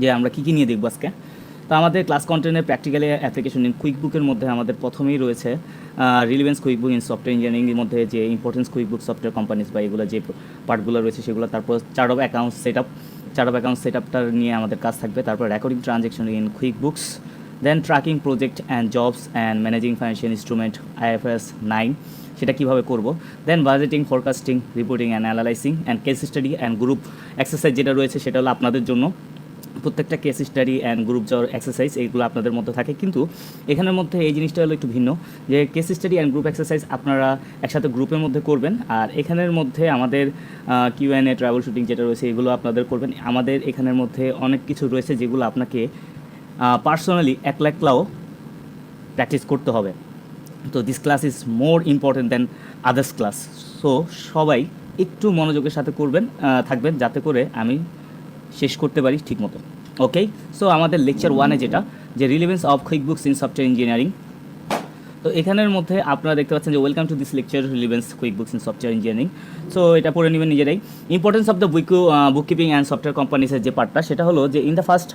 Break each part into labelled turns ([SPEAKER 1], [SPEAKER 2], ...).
[SPEAKER 1] যে আমরা কী কী নিয়ে দেখব আজকে? তো আমাদের ক্লাস কন্টেন্টের প্র্যাকটিক্যালি অ্যাপ্লিকেশন ইন কুইক বুকের মধ্যে আমাদের প্রথমেই রয়েছে relevance QuickBook in software ইঞ্জিনিয়ারিংয়ের মধ্যে যে importance QuickBook software companies বা এগুলো যে পার্টগুলো রয়েছে সেগুলো, তারপর chart of account set up chart of account set আপটা নিয়ে আমাদের কাজ থাকবে, তারপর recording transaction in QuickBooks then tracking project and jobs and managing financial instrument IFS nine সেটা কীভাবে করব? Then budgeting forecasting reporting and analysing and case study and group exercise যেটা রয়েছে সেটা হলো আপনাদের জন্য। প্রত্যেকটা কেস স্টাডি অ্যান্ড গ্রুপ যাওয়ার এক্সারসাইজ এইগুলো আপনাদের মধ্যে থাকে। কিন্তু এখানের মধ্যে এই জিনিসটা হলো একটু ভিন্ন, যে case study and group exercise আপনারা একসাথে গ্রুপের মধ্যে করবেন আর এখানের মধ্যে আমাদের Q N A troubleshooting যেটা রয়েছে এগুলো আপনাদের করবেন। আমাদের এখানের মধ্যে অনেক কিছু রয়েছে যেগুলো আপনাকে পার্সোনালি এক লাখলাও প্র্যাকটিস করতে হবে। তো this class is more important than others class so সবাই একটু মনোযোগের সাথে করবেন থাকবেন যাতে করে আমি শেষ করতে পারি ঠিকমতো। ওকে সো আমাদের লেকচার ওয়ানে যেটা যে relevance of QuickBooks in software engineering তো এখানের মধ্যে আপনারা দেখতে পাচ্ছেন যে welcome to this lecture relevance QuickBooks in software engineering so এটা পড়ে নেবেন নিজেরাই। Importance of the book book keeping and software কোম্পানিসের যে পার্টটা সেটা হলো যে in the first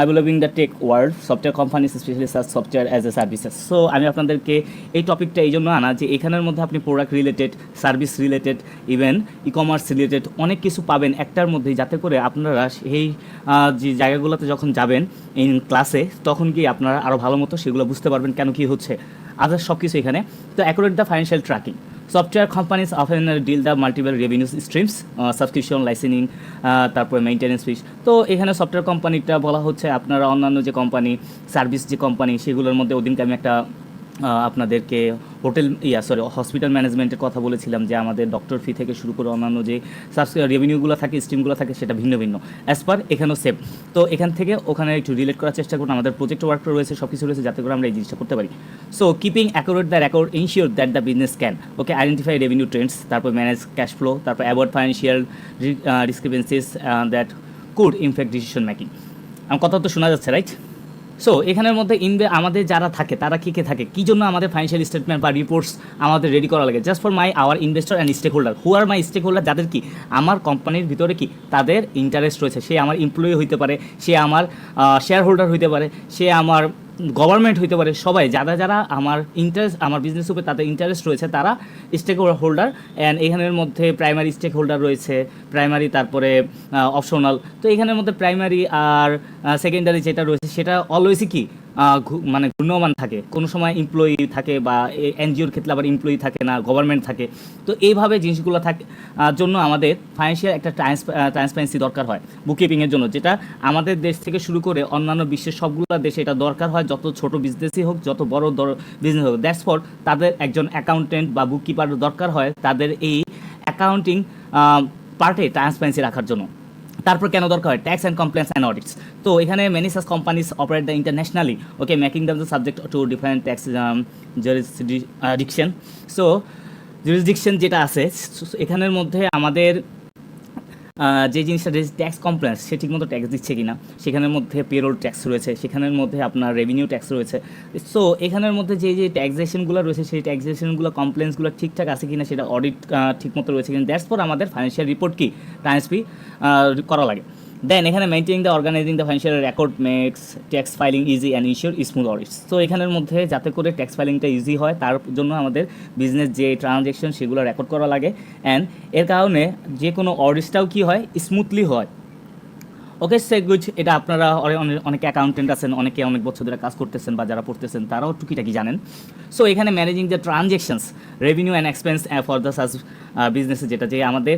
[SPEAKER 1] developing the tech world software companies specially software as a services so আমি আপনাদেরকে এই টপিকটা এই জন্য আনা যে এখানের মধ্যে আপনি product related service related even e commerce related অনেক কিছু পাবেন একটার মধ্যে যাতে করে আপনারা সেই যে জায়গাগুলোতে যখন যাবেন ইন ক্লাসে তখন কি আপনারা আরও ভালো মতো সেগুলো বুঝতে পারবেন কেন কি হচ্ছে। আদার সব কিছু এখানে। তো accurate the financial tracking software companies often deal the multiple revenue streams subscription licensing তারপরে মেনটেন্স ফিস তো এখানে সফটওয়্যার কোম্পানিটা বলা হচ্ছে আপনারা অন্যান্য যে কোম্পানি সার্ভিস যে কোম্পানি সেগুলোর মধ্যে ওদিনকে আমি একটা আপনাদেরকে হোটেল, ইয়া সরি হসপিটাল ম্যানেজমেন্টের কথা বলেছিলাম যে আমাদের ডক্টর ফি থেকে শুরু করে অন্যান্য যে রেভিনিউগুলো থাকে স্ট্রিমগুলো থাকে, সেটা ভিন্ন ভিন্ন। অ্যাজ পার এখানেও সেম তো এখান থেকে ওখানে একটু রিলেট করার চেষ্টা করুন। আমাদের প্রজেক্ট ওয়ার্ক রয়েছে সব কিছু রয়েছে, যাতে করে আমরা এই জিনিসটা করতে পারি। So keeping accurate the record ensure that the business can okay identify revenue trends তারপর ম্যানেজ ক্যাশ ফ্লো তারপর avoid financial discrepancies that could impact decision making আমার কথা তো শোনা যাচ্ছে রাইট সো এখানের মধ্যে ইনভে আমাদের যারা থাকে, তারা কী কে থাকে? কী জন্য আমাদের ফাইন্যান্সিয়াল স্টেটমেন্ট বা রিপোর্টস আমাদের রেডি করা লাগে? Just for my our investor and stakeholder who are my stakeholder যাদের কি? আমার কোম্পানির ভিতরে কি? তাদের ইন্টারেস্ট রয়েছে। সে আমার এমপ্লয়ি হইতে পারে, সে আমার শেয়ার হোল্ডার হইতে পারে, সে আমার গভর্নমেন্ট হইতে পারে, সবাই, যারা যারা আমার ইন্টারেস্ট আমার বিজনেস উপরে তাদের ইন্টারেস্ট রয়েছে, তারা স্টেক হোল্ডার অ্যান্ড এখানের মধ্যে প্রাইমারি স্টেক হোল্ডার রয়েছে প্রাইমারি তারপরে অপশনাল তো এখানের মধ্যে প্রাইমারি আর সেকেন্ডারি যেটা রয়েছে, সেটা অলওয়েজই কি? মানে ঘূর্ণমান থাকে। কোনো সময় এমপ্লয়ি থাকে বা এনজিওর ক্ষেত্রে আবার এমপ্লয়ি থাকে না গভর্নমেন্ট থাকে। তো এইভাবে জিনিসগুলো থাকে জন্য আমাদের ফাইন্যান্সিয়াল একটা ট্রান্সপারেন্সি দরকার হয় বুককিপিংয়ের জন্য, যেটা আমাদের দেশ থেকে শুরু করে অন্যান্য বিশ্বের সবগুলো দেশে এটা দরকার হয়। যত ছোট বিজনেসই হোক, যত বড় বিজনেস হোক দ্যাটস ফর তাদের একজন অ্যাকাউন্টেন্ট বা বুককিপার দরকার হয় তাদের এই অ্যাকাউন্টিং পার্টে ট্রান্সপারেন্সি রাখার জন্য। তারপর কেন দরকার হয়? Tax and compliance and audits তো এখানে many SaaS companies operate the internationally okay making the subject to different tax jurisdiction so jurisdiction যেটা আছে এখানের মধ্যে আমাদের যে জিনিসটা ট্যাক্স কমপ্লেন্স সে ঠিকমতো ট্যাক্স দিচ্ছে কি না সেখানের মধ্যে পেরোল ট্যাক্স রয়েছে, সেখানের মধ্যে আপনার রেভিনিউ ট্যাক্স রয়েছে। সো এখানের মধ্যে যে যে ট্যাক্সেশনগুলো রয়েছে, সেই ট্যাক্সেশনগুলো কমপ্লেন্সগুলো ঠিকঠাক আছে কিনা, সেটা অডিট ঠিকমতো রয়েছে কিনা দ্যাটস ফর আমাদের ফাইন্যান্সিয়াল রিপোর্ট কি ট্রান্সপি করা লাগে। দেন এখানে maintaining the organising the financial record makes tax filing easy and ensure smooth audits তো এখানের মধ্যে যাতে করে ট্যাক্স ফাইলিংটা ইজি হয়, তার জন্য আমাদের বিজনেস যে ট্রানজ্যাকশন সেগুলো রেকর্ড করা লাগে। অ্যান্ড এর কারণে যে কোনো অডিটসটাও কী হয় স্মুথলি হয়। ওকে সে গুড এটা আপনারা অনে- অনে- অনেকে অ্যাকাউন্টেন্ট আছেন, অনেকে অনেক বছর ধরে কাজ করতেছেন বা যারা পড়তেছেন, তারাও টুকিটাকি জানেন। সো এখানে managing the transactions revenue and expense for the SaaS বিজনেসে যেটা, যে আমাদের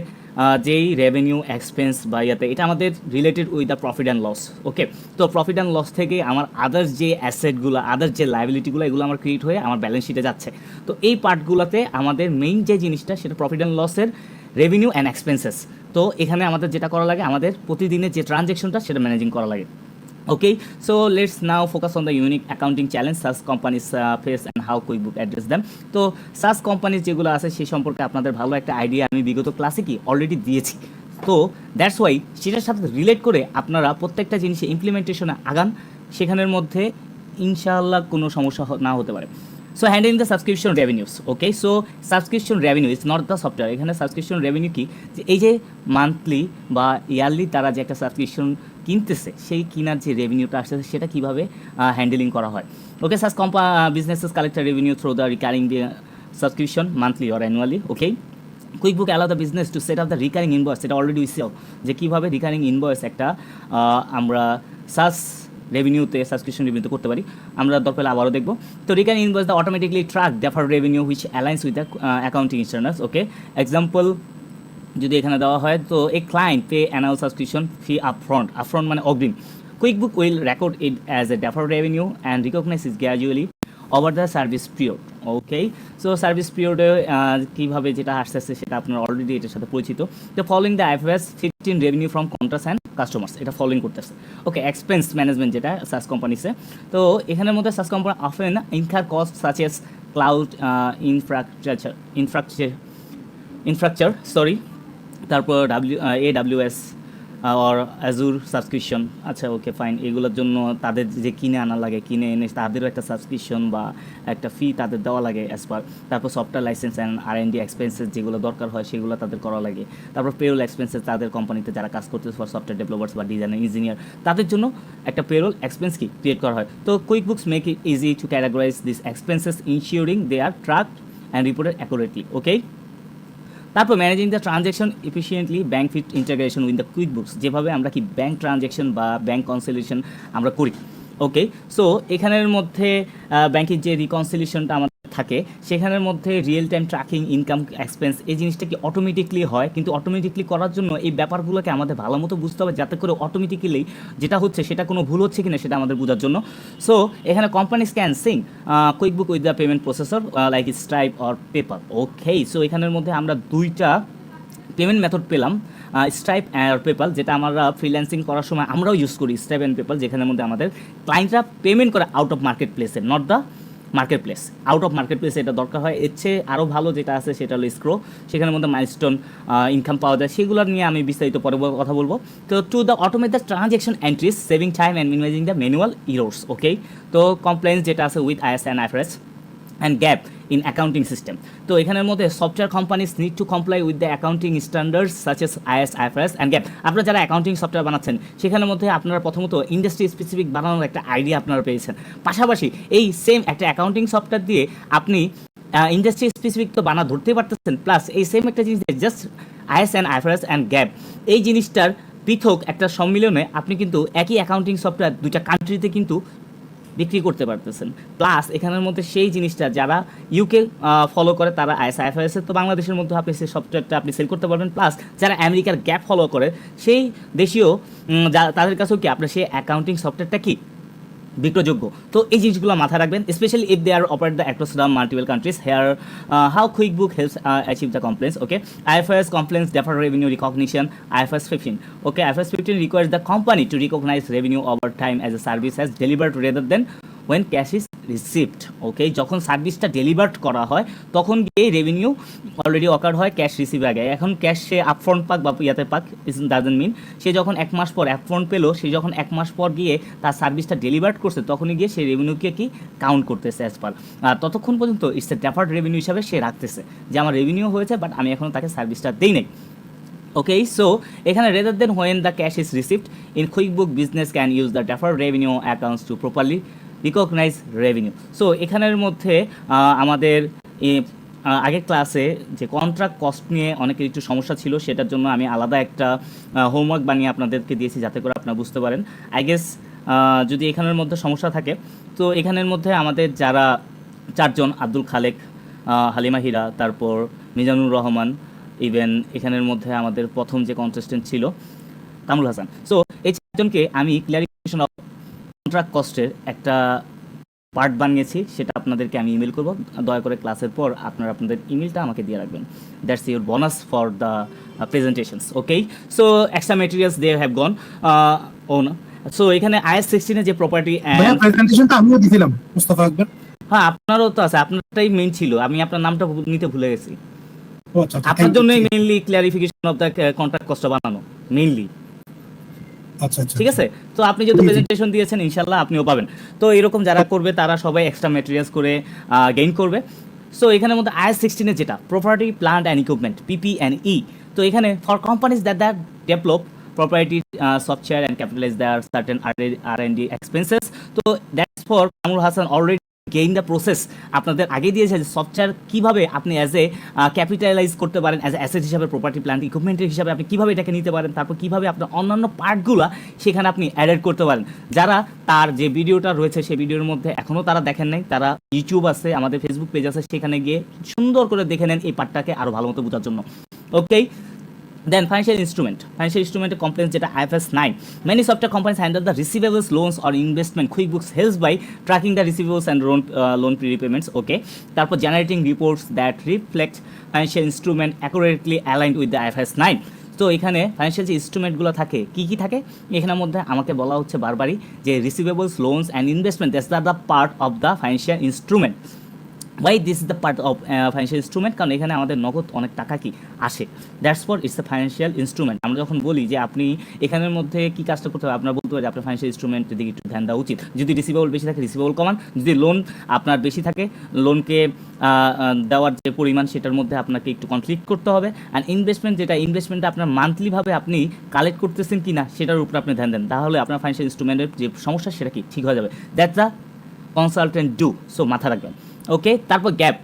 [SPEAKER 1] যেই রেভিনিউ এক্সপেন্স বা ইয়াতে, এটা আমাদের related with the profit and loss okay তো প্রফিট অ্যান্ড লস থেকে আমার আদার্স যে অ্যাসেটগুলো আদার্স যে লাইবিলিটিগুলো এগুলো আমার ক্রিয়েট হয়ে আমার ব্যালেন্স শিটে যাচ্ছে। তো এই পার্টগুলোতে আমাদের মেইন যে জিনিসটা, সেটা প্রফিট অ্যান্ড লসের রেভিনিউ অ্যান্ড এক্সপেন্সেস তো এখানে আমাদের যেটা করা লাগে, আমাদের প্রতিদিনের যে ট্রানজ্যাকশনটা সেটা ম্যানেজিং করা লাগে। Okay so let's now focus on the unique accounting challenge SaaS companies face and how QuickBook address them তো সাস কোম্পানিজ যেগুলো আছে সেই সম্পর্কে আপনাদের ভালো একটা আইডিয়া আমি বিগত ক্লাসে কি অলরেডি দিয়েছি। তো দ্যাটস ওয়াই সেটার সাথে রিলেট করে আপনারা প্রত্যেকটা জিনিসে ইমপ্লিমেন্টেশনে আগান। সেখানের মধ্যে ইনশাআল্লাহ কোনো সমস্যা না হতে পারে। So handling the subscription revenues okay so subscription revenue is not the software এখানে সাবস্ক্রিপশন রেভিনিউ কি? যে এই যে মান্থলি বা ইয়ারলি তারা যে একটা সাবস্ক্রিপশন কিনতেছে, সেই কিনার যে রেভিনিউটা আসতেছে, সেটা কীভাবে হ্যান্ডেলিং করা হয়? Okay SaaS কম্পা businesses collect revenue through the recurring subscription monthly or annually okay QuickBook allow the business to set up the recurring invoice এটা অলরেডি উইসেও যে কীভাবে রিকারিং ইনভয়েস একটা আমরা সাস রেভিনিউতে সাবস্ক্রিপশন রেভিনিউতে করতে পারি। আমরা দরকার আবারও দেখব। তো recurring invoice the automatically track defer revenue which aligns with accounting standards okay example যদি এখানে দেওয়া হয়, তো a client pay annual subscription fee upfront upfront মানে অগ্রিম। QuickBook will record it as a defer revenue and recognise is gradually over the service period okay so service পিরিয়ডে কীভাবে যেটা আসতেছে সেটা আপনার অলরেডি এটার সাথে পরিচিত। তো following the IFS fifteen revenue from contracts and customers এটা ফলোইং করতেছে। ওকে এক্সপেন্স ম্যানেজমেন্ট যেটা সাস কোম্পানিসে তো। এখানের মধ্যে SaaS company often incur cost such as cloud infrastructure infrastructure infrastructure sorry তারপর ডাব্লিউ এ ডাব্লিউ এস আর অ্যাজুর সাবস্ক্রিপশন আচ্ছা okay fine এগুলোর জন্য তাদের যে কিনে আনা লাগে, কিনে এনে তাদেরও একটা সাবস্ক্রিপশন বা একটা ফি তাদের দেওয়া লাগে অ্যাজ পার তারপর software licence and R N D expenses যেগুলো দরকার হয়, সেগুলো তাদের করা লাগে। তারপর পেরোল এক্সপেন্সেস তাদের কোম্পানিতে যারা কাজ করতেছে ফর সফটওয়্যার ডেভেলপার্স বা ডিজাইনার ইঞ্জিনিয়ার তাদের জন্য একটা পেরোল এক্সপেন্স কি ক্রিয়েট করা হয়। তো QuickBooks make it easy to categorise this expenses ensuring they are track and reported accurately okay তারপর managing the transaction efficiently bank feed integration with the QuickBooks যেভাবে আমরা কি ব্যাঙ্ক ট্রানজ্যাকশন বা bank conciliation আমরা করি। ওকে সো এখানের মধ্যে ব্যাংকের যে রিকনসিলেশনটা থাকে, সেখানের মধ্যে real time tracking income expense এই জিনিসটা কি অটোমেটিকলি হয়? কিন্তু অটোমেটিকলি করার জন্য এই ব্যাপারগুলোকে আমাদের ভালো মতো বুঝতে হবে যাতে করে অটোমেটিক্যালি যেটা হচ্ছে সেটা কোনো ভুল হচ্ছে কিনা সেটা আমাদের বোঝার জন্য। সো এখানে companies can sync QuickBook with the payment processor like Stripe or PayPal okay so এখানের মধ্যে আমরা দুইটা পেমেন্ট মেথড পেলাম স্ট্রাইপ আর পেপাল যেটা আমরা ফ্রিল্যান্সিং করার সময় আমরাও ইউজ করি স্ট্রাইপ অ্যান্ড পেপাল যেখানের মধ্যে আমাদের ক্লায়েন্টরা পেমেন্ট করে আউট অফ মার্কেট প্লেসে not the marketplace out of market প্লেসে এটা দরকার হয়। এর চেয়ে আরও ভালো যেটা আছে সেটা হলো স্ক্রো সেখানের মধ্যে মাইলস্টোন ইনকাম পাওয়া যায়। সেগুলো নিয়ে আমি বিস্তারিত পরে কথা বলব। তো to the automate the transaction entries saving time and minimising the manual errors okay তো কমপ্লেন্স যেটা আছে with IS and IFRS and GAAP in accounting system তো এখানের মধ্যে software companies need to comply with the accounting standards such as IS IFRS and GAAP আপনারা যারা accounting software বানাচ্ছেন, সেখানের মধ্যে আপনারা প্রথমত ইন্ডাস্ট্রি স্পেসিফিক বানানোর একটা আইডিয়া আপনারা পেয়েছেন। পাশাপাশি এই সেম একটা অ্যাকাউন্টিং সফটওয়্যার দিয়ে আপনি ইন্ডাস্ট্রি স্পেসিফিক তো বানা ধরতে পারতেছেন প্লাস এই সেম একটা জিনিস just IS and IFRS and GAAP এই জিনিসটার পৃথক একটা সম্মিলনে আপনি কিন্তু একই অ্যাকাউন্টিং সফটওয়্যার দুইটা কান্ট্রিতে কিন্তু বিক্রি করতে পারতেছেন। প্লাস এখানের মধ্যে সেই জিনিসটা যারা ইউকে ফলো করে, তারা আইএসআইএফএস তো বাংলাদেশের মধ্যে আপনি সেই সফটওয়্যারটা আপনি সেল করতে পারবেন। প্লাস যারা আমেরিকার গ্যাপ ফলো করে, সেই দেশীয় তাদের কাছেও কি আপনার সেই অ্যাকাউন্টিং সফটওয়্যারটা কি? বিক্রয়যোগ্য। তো এই জিনিসগুলো মাথায় রাখবেন specially if they are operate the across the multiple countries here how QuickBook helps achieve the compliance okay IFS compliance defer revenue recognition IFS fifteen okay IFS fifteen requires the company to recognise revenue over time as a service has delivered rather than when cash is received okay যখন সার্ভিসটা delivered করা হয়, তখন গিয়ে revenue already অকার হয় cash receive আগে। এখন cash সে upfront পাক বা ইয়াতে পাক ইস ডাজেন্ট মিন সে যখন এক মাস পর আপফ্রন্ট পেল, সে যখন এক মাস পর গিয়ে তার সার্ভিসটা ডেলিভার্ড করছে, তখনই গিয়ে সেই রেভিনিউকে কি কাউন্ট করতেছে অ্যাজ পার ততক্ষণ পর্যন্ত ইটস এ ডেফার্ড রেভিনিউ হিসাবে সে রাখতেছে, যে আমার রেভিনিউ হয়েছে বাট আমি এখনও তাকে সার্ভিসটা দেই নাই। ওকে সো এখানে rather than when the cash is received in QuickBook business can use the defer revenue accounts to properly recognise revenue so এখানের মধ্যে আমাদের আগের ক্লাসে যে কন্ট্রাক্ট কস্ট নিয়ে অনেকের একটু সমস্যা ছিল, সেটার জন্য আমি আলাদা একটা হোমওয়ার্ক বানিয়ে আপনাদেরকে দিয়েছি যাতে করে আপনারা বুঝতে পারেন। আই গেস যদি এখানের মধ্যে সমস্যা থাকে, তো এখানের মধ্যে আমাদের যারা চারজন, আব্দুল খালেক হালিমা হিরা, তারপর মিজানুর রহমান ইভেন এখানের মধ্যে আমাদের প্রথম যে কন্টেস্টেন্ট ছিল, তামুল হাসান। সো এই চারজনকে আমি ক্লিয়ারিফিকেশন অফ কন্ট্রাক্ট কস্টের একটা পার্ট বানিয়েছি সেটা আপনাদেরকে আমি ইমেল করব। দয়া করে ক্লাসের পর আপনারা আপনাদের ইমেলটা আমাকে দিয়ে রাখবেন। That's your bonus for the presentations okay so extra materials they have gone on so এখানে আইএস সিক্সটিনের যে প্রপার্টি
[SPEAKER 2] আমিও দিছিলাম মুস্তাফা আকবর।
[SPEAKER 1] হ্যাঁ আপনারও তো আছে আপনারটাই মেন ছিল। আমি আপনার নামটা নিতে ভুলে গেছি।
[SPEAKER 2] আচ্ছা আচ্ছা,
[SPEAKER 1] আপনার জন্যই mainly clarification of the contract cost বানানো মেইনলি ঠিক আছে? তো আপনি যেহেতু। প্রেজেন্টেশন দিয়েছেন ইনশাল্লাহ আপনিও পাবেন। তো এরকম যারা করবে তারা সবাই এক্সট্রা মেটেরিয়ালস করে গেইন করবে। সো এখানে মধ্যে আইএস সিক্সটিনের যেটা property plant and equipment PP and E তো এখানে for companies that that develop property uh, software and capitalize আর certain R&D expenses তো that's for Kamrul Hasan already gain the process আপনাদের আগে দিয়েছে যে সফটওয়্যার কীভাবে আপনি অ্যাজ এ ক্যাপিটালাইজ করতে পারেন অ্যাজ অ্যাসেট হিসাবে প্রপার্টি প্ল্যান্ট ইকুইপমেন্টের হিসাবে আপনি কীভাবে এটাকে নিতে পারেন, তারপর কীভাবে আপনার অন্যান্য পার্টগুলো সেখানে আপনি অ্যাডেড করতে পারেন। যারা তার যে ভিডিওটা রয়েছে, সেই ভিডিওর মধ্যে এখনও তারা দেখেন নাই, তারা ইউটিউব আছে, আমাদের ফেসবুক পেজ আছে, সেখানে গিয়ে সুন্দর করে দেখে নেন এই পার্টটাকে আরও ভালো মতো বোঝার জন্য। Okay then financial instrument financial ইনস্ট্রুমেন্টের compliance যেটা IFS nine many software companies handle the receivables loans or investment QuickBooks helps by tracking the receivables and loan loan repayments okay তারপর generating reports that reflect financial instrument accurately aligned with the IFS nine তো এখানে financial যে ইনস্ট্রুমেন্টগুলো থাকে, কী কী থাকে? এখানের মধ্যে আমাকে বলা হচ্ছে বারবারই যে receivables loans and investment that's are the part of the financial instrument why this is the part of financial instrument কারণ এখানে আমাদের নগদ অনেক টাকা কি আসে। That's for it's the financial instrument আমরা যখন বলি যে আপনি এখানের মধ্যে কি কাজটা করতে হবে, আপনার বলতে পারি আপনার ফাইন্যান্সিয়াল ইনস্ট্রুমেন্টের দিকে একটু ধ্যান দেওয়া উচিত। যদি রিসিভেবল বেশি থাকে রিসিভেবল কমান। যদি লোন আপনার বেশি থাকে লোনকে দেওয়ার যে পরিমাণ সেটার মধ্যে আপনাকে একটু কনফ্লিক্ট করতে হবে। অ্যান্ড ইনভেস্টমেন্ট যেটা ইনভেস্টমেন্টটা আপনার মান্থলিভাবে আপনি কালেক্ট করতেছেন কি না সেটার উপর আপনি ধ্যান দেন। তাহলে আপনার ফাইন্যান্সিয়াল ইনস্ট্রুমেন্টের যে সমস্যা, সেটা কি? ঠিক হয়ে যাবে। That's the consultant do so মাথা রাখবেন। ওকে তারপর গ্যাপ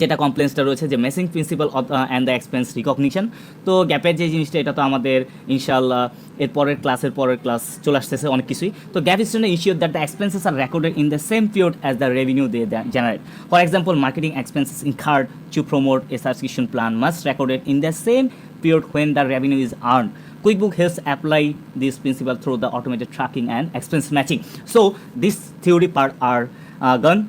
[SPEAKER 1] যেটা কমপ্লেন্সটা রয়েছে যে matching principle and the expense recognition তো গ্যাপের যে জিনিসটা এটা তো আমাদের ইনশাল্লাহ এর পরের ক্লাসের পরের ক্লাস চলে আসতেছে অনেক কিছুই তো গ্যাপ ইস ইস্যুর that the expenses are recorded in the same period as the revenue they generate for example marketing expenses incurred to promote a subscription plan must recorded in the same period when the revenue is earned. QuickBook helps apply this principle through the automated tracking and expense matching. So this theory part are uh, gone.